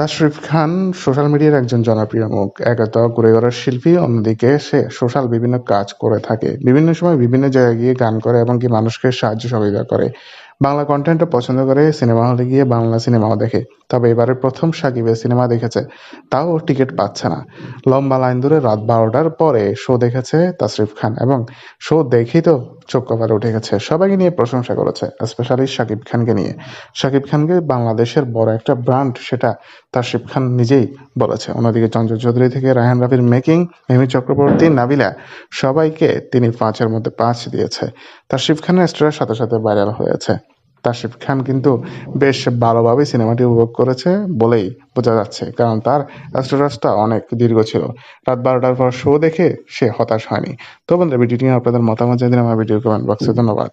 তাশরিফ খান social মিডিয়ার একজন জনপ্রিয় মুখ। একে তো কোরিওগ্রাফার শিল্পী, অন্যদিকে সে সোশ্যাল বিভিন্ন কাজ করে থাকে। বিভিন্ন সময় বিভিন্ন জায়গায় গিয়ে গান করে এবং কি মানুষকে সাহায্য সহযোগিতা করে। বাংলা কন্টেন্টও পছন্দ করে সিনেমা হলে গিয়ে বাংলা সিনেমাও দেখে। তবে এবারে প্রথম সাকিবের সিনেমা দেখেছে, তাও টিকিট পাচ্ছে না। লম্বা লাইন ধরে রাত বারোটার পরে শো দেখেছে তাসরিফ খান এবং শো দেখেই তো চোখ কপালে উঠে গেছে। সবাইকে নিয়ে প্রশংসা করেছে স্পেশালি শাকিব খানকে নিয়ে। শাকিব খানকে বাংলাদেশের বড় একটা ব্র্যান্ড সেটা তার শিব খান নিজেই বলেছে। অন্যদিকে চঞ্চল চৌধুরী থেকে রায়হান রাফির মেকিং মিমি চক্রবর্তী, নাবিলা, সবাইকে তিনি পাঁচের মধ্যে পাঁচ দিয়েছে। তার শিব খানের স্টোরের সাথে সাথে ভাইরাল হয়েছে। তাসরিফ খান কিন্তু বেশ ভালোভাবে সিনেমাটি উপভোগ করেছে বলেই বোঝা যাচ্ছে, কারণ তার স্টোরাসটা অনেক দীর্ঘ ছিল। রাত বারোটার পর শো দেখে সে হতাশ হয়নি। তো বন্ধুরা, ভিডিওটি আপনাদের মতামত জানিয়ে আমার ভিডিও কমেন্ট বক্সে ধন্যবাদ।